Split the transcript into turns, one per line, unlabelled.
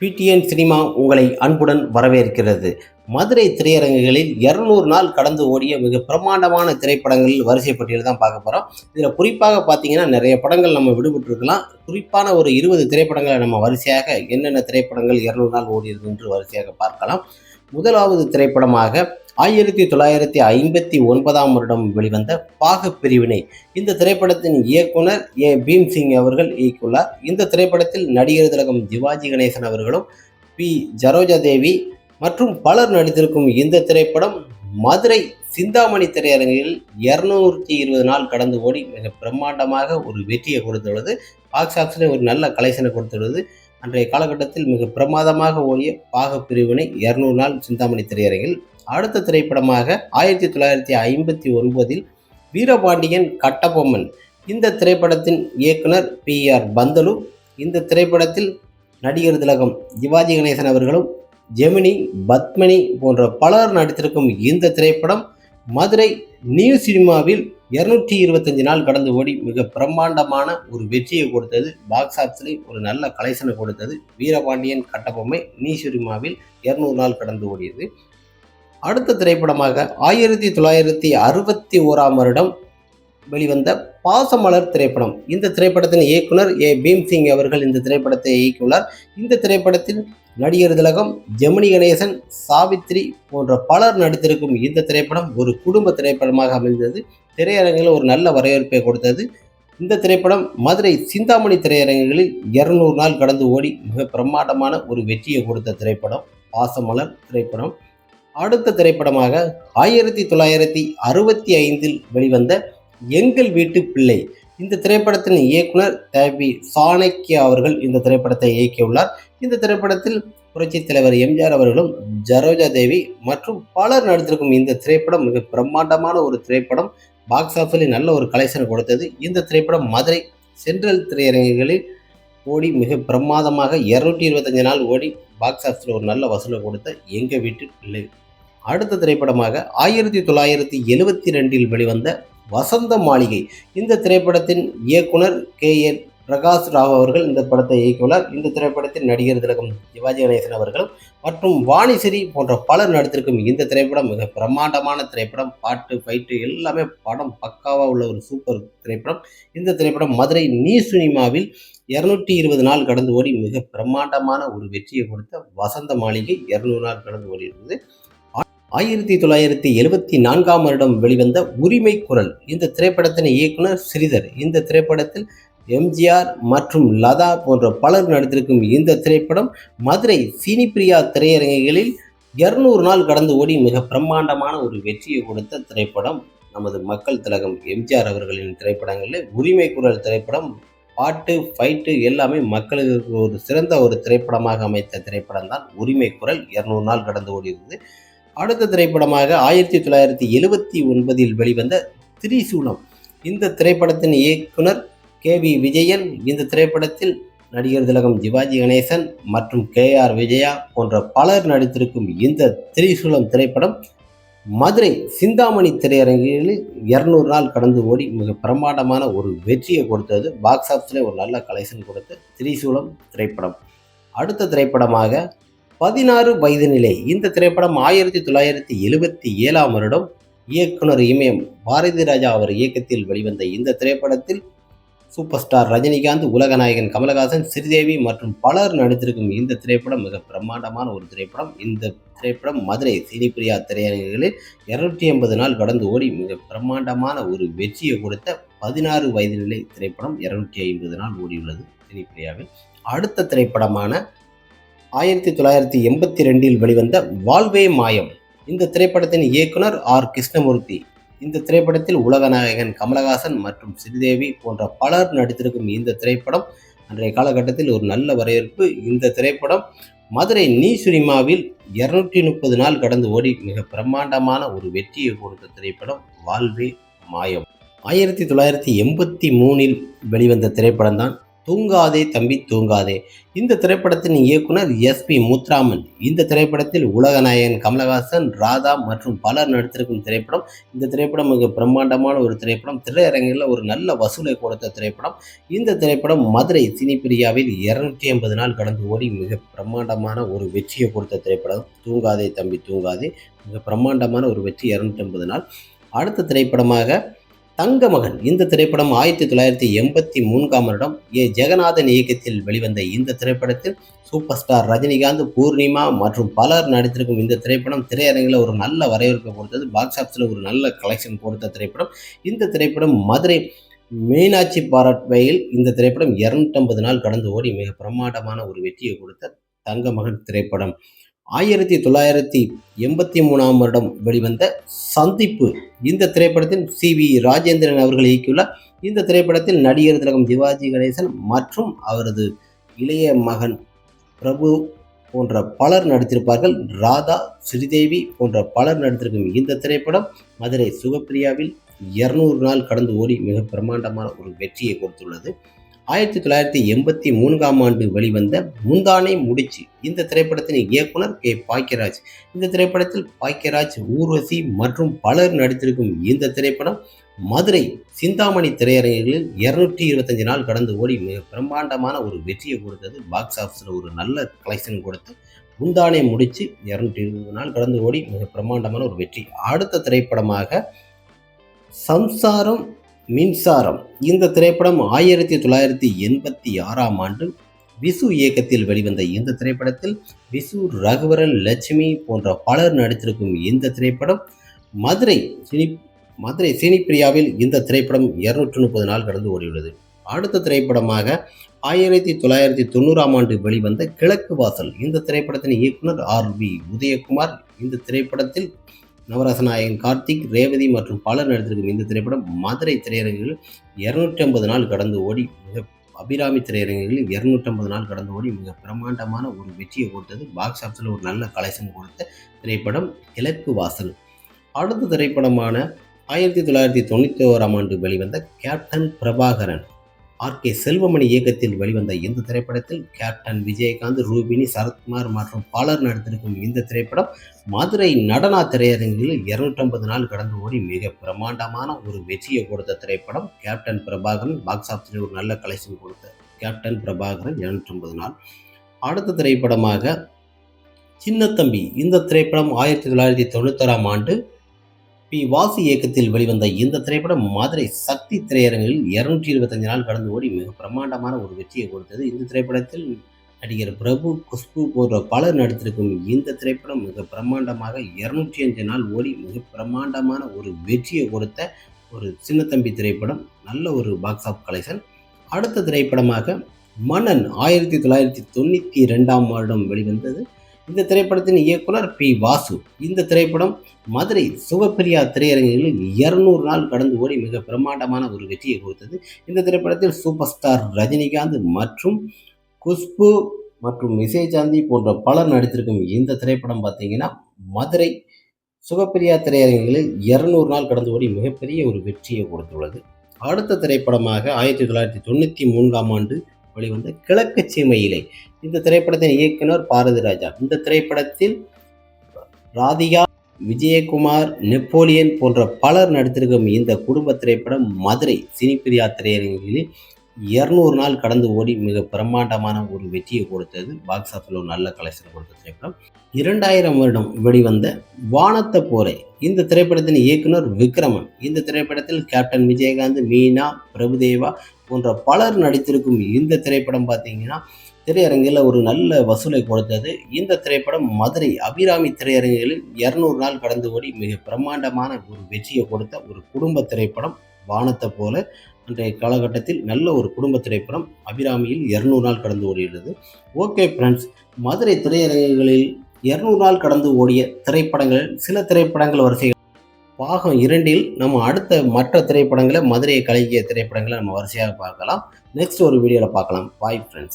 PTN cinema உங்களை அன்புடன் வரவேற்கிறது. மதுரை திரையரங்குகளில் இரநூறு நாள் கடந்து ஓடிய மிக பிரமாண்டமான திரைப்படங்களில் வரிசை பட்டியல் தான் பார்க்க போகிறோம் இதில் குறிப்பாக பார்த்தீங்கன்னா நிறைய படங்கள் நம்ம விடுபட்டிருக்கலாம். குறிப்பான ஒரு இருபது திரைப்படங்களை நம்ம வரிசையாக என்னென்ன திரைப்படங்கள் இரநூறு நாள் ஓடியது என்று வரிசையாக பார்க்கலாம். முதலாவது திரைப்படமாக ஆயிரத்தி தொள்ளாயிரத்தி ஐம்பத்தி ஒன்பதாம் வருடம் வெளிவந்த பாக பிரிவினை. இந்த திரைப்படத்தின் இயக்குனர் ஏ. பீம்சிங் அவர்கள் இயக்கியுள்ளார். இந்த திரைப்படத்தில் நடிகர் திலகம் சிவாஜி கணேசன் அவர்களும் பி. ஜரோஜா தேவி மற்றும் பலர் நடித்திருக்கும் இந்த திரைப்படம் மதுரை சிந்தாமணி திரையரங்கில் இருநூற்றி இருபது நாள் கடந்து ஓடி மிக பிரம்மாண்டமாக ஒரு வெற்றியை கொடுத்துள்ளது. பாக்ஸ் ஆஃபீஸில் ஒரு நல்ல கலெக்ஷனை கொடுத்துள்ளது. அன்றைய காலகட்டத்தில் மிக பிரமாதமாக ஓடிய பாக பிரிவினை இருநூறு நாள் சிந்தாமணி திரையரங்கில். அடுத்த திரைப்படமாக ஆயிரத்தி தொள்ளாயிரத்தி ஐம்பத்தி ஒன்பதில் வீரபாண்டியன் கட்டபொம்மன். இந்த திரைப்படத்தின் இயக்குனர் பி ஆர் பந்தலு. இந்த திரைப்படத்தில் நடிகர் திலகம் சிவாஜி கணேசன் அவர்களும் ஜெமினி பத்மினி போன்ற பலர் நடித்திருக்கும் இந்த திரைப்படம் மதுரை நியூ சினிமாவில் இருநூற்றி இருபத்தஞ்சு நாள் கடந்து ஓடி மிக பிரம்மாண்டமான ஒரு வெற்றியை கொடுத்தது. பாக்ஸ் ஆஃபீஸ்லேயும் ஒரு நல்ல கலெக்ஷனை கொடுத்தது. வீரபாண்டியன் கட்டபொம்மை நீசுரிமாவில் சினிமாவில் இருநூறு நாள் கடந்து ஓடியது. அடுத்த திரைப்படமாக ஆயிரத்தி தொள்ளாயிரத்தி அறுபத்தி ஓராம் வருடம் வெளிவந்த பாசமலர் திரைப்படம். இந்த திரைப்படத்தின் இயக்குனர் ஏ. பீம்சிங் அவர்கள் இந்த திரைப்படத்தை இயக்கியுள்ளார். இந்த திரைப்படத்தில் நடிகர் திலகம் ஜெமினி கணேசன் சாவித்ரி போன்ற பலர் நடித்திருக்கும் இந்த திரைப்படம் ஒரு குடும்ப திரைப்படமாக அமைந்தது. திரையரங்கில் ஒரு நல்ல வரவேற்பை கொடுத்தது. இந்த திரைப்படம் மதுரை சிந்தாமணி திரையரங்குகளில் இருநூறு நாள் கடந்து ஓடி மிக பிரம்மாண்டமான ஒரு வெற்றியை கொடுத்த திரைப்படம். பாசமலர் திரைப்படம். அடுத்த திரைப்படமாக ஆயிரத்தி தொள்ளாயிரத்தி அறுபத்தி ஐந்தில் வெளிவந்த எங்கள் வீட்டு பிள்ளை. இந்த திரைப்படத்தின் இயக்குனர் தேவி சாணக்கியா அவர்கள் இந்த திரைப்படத்தை இயக்கியுள்ளார். இந்த திரைப்படத்தில் புரட்சித் தலைவர் எம்ஜிஆர் அவர்களும் ஜரோஜா தேவி மற்றும் பலர் நடித்திருக்கும் இந்த திரைப்படம் மிக பிரம்மாண்டமான ஒரு திரைப்படம். பாக்ஸ் ஆஃபீஸில் நல்ல ஒரு கலெக்ஷன் கொடுத்தது. இந்த திரைப்படம் மதுரை சென்ட்ரல் திரையரங்குகளில் ஓடி மிக பிரமாதமாக இருநூற்றி இருபத்தஞ்சு நாள் ஓடி பாக்ஸ் ஆஃபீஸில் ஒரு நல்ல வசூலை கொடுத்த எங்கள் வீட்டு பிள்ளை அடுத்த திரைப்படமாக ஆயிரத்தி தொள்ளாயிரத்தி எழுவத்தி ரெண்டில் வெளிவந்த வசந்த மாளிகை. இந்த திரைப்படத்தின் இயக்குனர் கே என் பிரகாஷ் ராவ் அவர்கள் இந்த படத்தை இயக்கியுள்ளார். இந்த திரைப்படத்தில் நடிகர் திலகம் சிவாஜி கணேசன் அவர்கள் மற்றும் வாணிசிறி போன்ற பலர் நடித்திருக்கும் இந்த திரைப்படம் மிக பிரம்மாண்டமான திரைப்படம். பாட்டு ஃபைட்டு எல்லாமே படம் பக்காவாக உள்ள ஒரு சூப்பர் திரைப்படம். இந்த திரைப்படம் மதுரை நீ சினிமாவில் இரநூற்றி இருபது நாள் கடந்து ஓடி மிக பிரம்மாண்டமான ஒரு வெற்றியை கொடுத்த வசந்த மாளிகை இருநூறு நாள் கடந்து ஓடி இருந்தது. ஆயிரத்தி தொள்ளாயிரத்தி எழுபத்தி நான்காம் வருடம் வெளிவந்த உரிமை குரல் இந்த திரைப்படத்தின் இயக்குனர் ஸ்ரீதர் இந்த திரைப்படத்தில் எம்ஜிஆர் மற்றும் லதா போன்ற பலர் நடித்திருக்கும் இந்த திரைப்படம் மதுரை சினிப்பிரியா திரையரங்குகளில் இருநூறு நாள் கடந்து ஓடி மிக பிரம்மாண்டமான ஒரு வெற்றியை கொடுத்த திரைப்படம். நமது மக்கள் திலகம் எம்ஜிஆர் அவர்களின் திரைப்படங்களில் உரிமை குரல் திரைப்படம் பாட்டு ஃபைட்டு எல்லாமே மக்களுக்கு ஒரு சிறந்த ஒரு திரைப்படமாக அமைத்த திரைப்படம் தான் உரிமை குரல் இருநூறு நாள் கடந்து ஓடியிருந்தது அடுத்த திரைப்படமாக ஆயிரத்தி தொள்ளாயிரத்தி எழுபத்தி ஒன்பதில் வெளிவந்த திரிசூலம். இந்த திரைப்படத்தின் இயக்குனர் கே வி விஜயன் இந்த திரைப்படத்தில் நடிகர் திலகம் சிவாஜி கணேசன் மற்றும் கே ஆர் விஜயா போன்ற பலர் நடித்திருக்கும் இந்த திரிசூலம் திரைப்படம் மதுரை சிந்தாமணி திரையரங்கில் இருநூறு நாள் கடந்து ஓடி மிக பிரமாண்டமான ஒரு வெற்றியை கொடுத்தது. பாக்ஸ் ஆஃபீஸில் ஒரு நல்ல கலெக்ஷன் கொடுத்த திரிசூலம் திரைப்படம். அடுத்த திரைப்படமாக பதினாறு வயது நிலை இந்த திரைப்படம் ஆயிரத்தி தொள்ளாயிரத்தி எழுபத்தி ஏழாம் வருடம் இயக்குனர் இமயம் பாரதி ராஜா அவர் இயக்கத்தில் வெளிவந்த இந்த திரைப்படத்தில் சூப்பர் ஸ்டார் ரஜினிகாந்த் உலகநாயகன் கமலஹாசன் ஸ்ரீதேவி மற்றும் பலர் நடித்திருக்கும் இந்த திரைப்படம் மிக பிரம்மாண்டமான ஒரு திரைப்படம். இந்த திரைப்படம் மதுரை சினிப்பிரியா திரையரங்குகளில் இருநூற்றி ஐம்பது நாள் கடந்து ஓடி மிக பிரம்மாண்டமான ஒரு வெற்றியை கொடுத்த பதினாறு வயது நிலை திரைப்படம் இருநூற்றி ஐம்பது நாள் ஓடியுள்ளது சினிப்பிரியாவில் அடுத்த திரைப்படமான ஆயிரத்தி தொள்ளாயிரத்தி எண்பத்தி ரெண்டில் வெளிவந்த வாழ்வே மாயம். இந்த திரைப்படத்தின் இயக்குனர் ஆர். கிருஷ்ணமூர்த்தி இந்த திரைப்படத்தில் உலகநாயகன் கமலஹாசன் மற்றும் ஸ்ரீதேவி போன்ற பலர் நடித்திருக்கும் இந்த திரைப்படம் அன்றைய காலகட்டத்தில் ஒரு நல்ல வரவேற்பு. இந்த திரைப்படம் மதுரை நீ சினிமாவில் இருநூற்றி முப்பது நாள் கடந்து ஓடி மிக பிரம்மாண்டமான ஒரு வெற்றியை கொடுத்த திரைப்படம் வாழ்வே மாயம். ஆயிரத்தி தொள்ளாயிரத்தி எண்பத்தி மூணில் வெளிவந்த திரைப்படம் தான் தூங்காதே தம்பி தூங்காதே. இந்த திரைப்படத்தின் இயக்குனர் எஸ் பி முத்துராமன். இந்த திரைப்படத்தில் உலகநாயகன் கமலஹாசன் ராதா மற்றும் பலர் நடித்திருக்கும் திரைப்படம். இந்த திரைப்படம் மிக பிரம்மாண்டமான ஒரு திரைப்படம். திரையரங்கில் ஒரு நல்ல வசூலை கொடுத்த திரைப்படம். இந்த திரைப்படம் மதுரை சினிப்பிரியாவில் இருநூற்றி ஐம்பது நாள் கடந்து ஓடி மிக பிரம்மாண்டமான ஒரு வெற்றியை கொடுத்த திரைப்படம். தூங்காதே தம்பி தூங்காதே. மிக பிரம்மாண்டமான ஒரு வெற்றி இருநூற்றி ஐம்பது நாள். அடுத்த திரைப்படமாக தங்கமகன். இந்த திரைப்படம் ஆயிரத்தி தொள்ளாயிரத்தி எண்பத்தி மூன்றாம் வருடம் ஏ. ஜெகநாதன் இயக்கத்தில் வெளிவந்த இந்த திரைப்படத்தில் சூப்பர் ஸ்டார் ரஜினிகாந்த் பூர்ணிமா மற்றும் பலர் நடித்திருக்கும் இந்த திரைப்படம் திரையரங்கில் ஒரு நல்ல வரவேற்பை கொடுத்தது. பாக்ஸ் ஆஃபீஸில் ஒரு நல்ல கலெக்ஷன் கொடுத்த திரைப்படம். இந்த திரைப்படம் மதுரை மீனாட்சி பாராட்வையில் இந்த திரைப்படம் இரநூற்றம்பது நாள் கடந்து ஓடி மிக பிரமாண்டமான ஒரு வெற்றியை கொடுத்த தங்கமகன் திரைப்படம். ஆயிரத்தி தொள்ளாயிரத்தி எண்பத்தி மூணாம் வருடம் வெளிவந்த சந்திப்பு. இந்த திரைப்படத்தில் சி வி ராஜேந்திரன் அவர்கள் இயக்கியுள்ள இந்த திரைப்படத்தில் நடிகர் திலகம் சிவாஜி கணேசன் மற்றும் அவரது இளைய மகன் பிரபு போன்ற பலர் நடித்திருப்பார்கள். ராதா ஸ்ரீதேவி போன்ற பலர் நடித்திருக்கும் இந்த திரைப்படம் மதுரை சுகப்பிரியாவில் இருநூறு நாள் கடந்து ஓடி மிக பிரம்மாண்டமான ஒரு வெற்றியை கொடுத்துள்ளது. ஆயிரத்தி தொள்ளாயிரத்தி எண்பத்தி மூன்றாம் ஆண்டு வெளிவந்த முந்தானை முடிச்சு இந்த திரைப்படத்தின் இயக்குனர் கே. பாக்கியராஜ். இந்த திரைப்படத்தில் பாக்கியராஜ் ஊர்வசி மற்றும் பலர் நடித்திருக்கும் இந்த திரைப்படம் மதுரை சிந்தாமணி திரையரங்குகளில் இருநூற்றி இருபத்தஞ்சு நாள் கடந்து ஓடி மிக பிரம்மாண்டமான ஒரு வெற்றியை கொடுத்தது. பாக்ஸ் ஆஃபீஸில் ஒரு நல்ல கலெக்ஷன் கொடுத்து முந்தானை முடித்து இரநூற்றி இருபது நாள் கடந்து ஓடி மிக பிரம்மாண்டமான ஒரு வெற்றி. அடுத்த திரைப்படமாக சம்சாரம் மின்சாரம். இந்த திரைப்படம் ஆயிரத்தி தொள்ளாயிரத்தி எண்பத்தி ஆறாம் ஆண்டு விசு இயக்கத்தில் வெளிவந்த இந்த திரைப்படத்தில் விசு ரகுவரன் லட்சுமி போன்ற பலர் நடித்திருக்கும் இந்த திரைப்படம் மதுரை சினி மதுரை சினிப்பிரியாவில் இந்த திரைப்படம் இருநூற்று முப்பது நாள் கடந்து ஓடியுள்ளது. அடுத்த திரைப்படமாக ஆயிரத்தி தொள்ளாயிரத்தி தொண்ணூறாம் ஆண்டு வெளிவந்த கிழக்கு வாசல். இந்த திரைப்படத்தின் இயக்குனர் ஆர் வி உதயகுமார். இந்த திரைப்படத்தில் நவரசநாயகன் கார்த்திக் ரேவதி மற்றும் பலர் நடித்திருக்கும் இந்த திரைப்படம் மதுரை திரையரங்குகளில் இருநூற்றி ஐம்பது நாள் கடந்து ஓடி மிக அபிராமி திரையரங்குகளில் இருநூற்றி ஐம்பது நாள் கடந்து ஓடி மிக பிரம்மாண்டமான ஒரு வெற்றியை கொடுத்தது. பாக்ஸ் ஆஃபீஸில் ஒரு நல்ல கலெக்ஷன் கொடுத்த திரைப்படம் இலக்கு வாசல். அடுத்த திரைப்படமான ஆயிரத்தி தொள்ளாயிரத்தி தொண்ணூற்றி ஓராம் ஆண்டு வெளிவந்த captain Prabhakaran R. K. Selvamani இயக்கத்தில் வெளிவந்த இந்த திரைப்படத்தில் கேப்டன் விஜயகாந்த் ரூபினி சரத்குமார் மற்றும் பலர் நடித்திருக்கும் இந்த திரைப்படம் மதுரை நடனா திரையரங்கில் இருநூற்றம்பது நாள் கடந்து ஓடி மிக பிரம்மாண்டமான ஒரு வெற்றியை கொடுத்த திரைப்படம். கேப்டன் பிரபாகரன் பாக்ஸ் ஆஃபீஸில் ஒரு நல்ல கலெக்ஷன் கொடுத்த கேப்டன் பிரபாகரன் இருநூற்றம்பது நாள். அடுத்த திரைப்படமாக சின்னத்தம்பி. இந்த திரைப்படம் ஆயிரத்தி தொள்ளாயிரத்தி தொண்ணூத்தொராம் ஆண்டு பி வாசு இயக்கத்தில் வெளிவந்த இந்த திரைப்படம் மதுரை சக்தி திரையரங்கில் இருநூற்றி இருபத்தஞ்சு நாள் கடந்து ஓடி மிக பிரம்மாண்டமான ஒரு வெற்றியை கொடுத்தது. இந்த திரைப்படத்தில் நடிகர் பிரபு குஷ்பு போன்ற பலர் நடித்திருக்கும் இந்த திரைப்படம் மிக பிரம்மாண்டமாக இருநூற்றி அஞ்சு நாள் ஓடி மிக பிரம்மாண்டமான ஒரு வெற்றியை கொடுத்த ஒரு சின்னத்தம்பி திரைப்படம் நல்ல ஒரு பாக்ஸ் ஆஃப் கலெக்ஷன் அடுத்த திரைப்படமாக மன்னன் ஆயிரத்தி தொள்ளாயிரத்தி தொண்ணூற்றி ரெண்டாம் வருடம் வெளிவந்தது. இந்த திரைப்படத்தின் இயக்குனர் பி. வாசு. இந்த திரைப்படம் மதுரை சுகப்பிரியா திரையரங்கில் இருநூறு நாள் கடந்து ஓடி மிக பிரம்மாண்டமான ஒரு வெற்றியை கொடுத்தது. இந்த திரைப்படத்தில் சூப்பர் ஸ்டார் ரஜினிகாந்த் மற்றும் குஷ்பு மற்றும் விஜயசாந்தி போன்ற பலர் நடித்திருக்கும் இந்த திரைப்படம் பார்த்தீங்கன்னா மதுரை சுகப்பிரியா திரையரங்கங்களில் இருநூறு நாள் கடந்து ஓடி மிகப்பெரிய ஒரு வெற்றியை கொடுத்துள்ளது. அடுத்த திரைப்படமாக ஆயிரத்தி தொள்ளாயிரத்தி தொண்ணூற்றி மூன்றாம் ஆண்டு வெளிவந்த கிழக்கு சீமையிலே. இந்த திரைப்படத்தின் இயக்குனர் பாரதி ராஜா. இந்த திரைப்படத்தில் ராதிகா விஜயகுமார் நெப்போலியன் போன்ற பலர் நடித்திருக்கும் இந்த குடும்ப திரைப்படம் மதுரை சினிப்பிரியா திரையரங்கில் இரநூறு நாள் கடந்து ஓடி மிக பிரம்மாண்டமான ஒரு வெற்றியை கொடுத்தது பாக்ஸ் ஆஃபில் ஒரு நல்ல கலெக்ஷன் கொடுத்த திரைப்படம். இரண்டாயிரம் வருடம் வெளிவந்த வானத்த போரை இந்த திரைப்படத்தின் இயக்குனர் விக்ரமன் இந்த திரைப்படத்தில் கேப்டன் விஜயகாந்த் மீனா பிரபுதேவா போன்ற பலர் நடித்திருக்கும் இந்த திரைப்படம் பார்த்தீங்கன்னா திரையரங்கில் ஒரு நல்ல வசூலை கொடுத்தது. இந்த திரைப்படம் மதுரை அபிராமி திரையரங்குகளில் இரநூறு நாள் கடந்து ஓடி மிக பிரம்மாண்டமான ஒரு வெற்றியை கொடுத்த ஒரு குடும்ப திரைப்படம் வானத்தை போல அன்றைய காலகட்டத்தில் நல்ல ஒரு குடும்ப திரைப்படம் அபிராமியில் இரநூறு நாள் கடந்து ஓடுகிறது ஓகே ஃப்ரெண்ட்ஸ் மதுரை திரையரங்குகளில் இரநூறு நாள் கடந்து ஓடிய திரைப்படங்கள் சில திரைப்படங்கள் வரிசைகள். பாகம் இரண்டில் நம்ம அடுத்த மற்ற திரைப்படங்களை மதுரையை கலங்கிய திரைப்படங்களை நம்ம வரிசையாக பார்க்கலாம். நெக்ஸ்ட் ஒரு வீடியோவில் பார்க்கலாம். Bye friends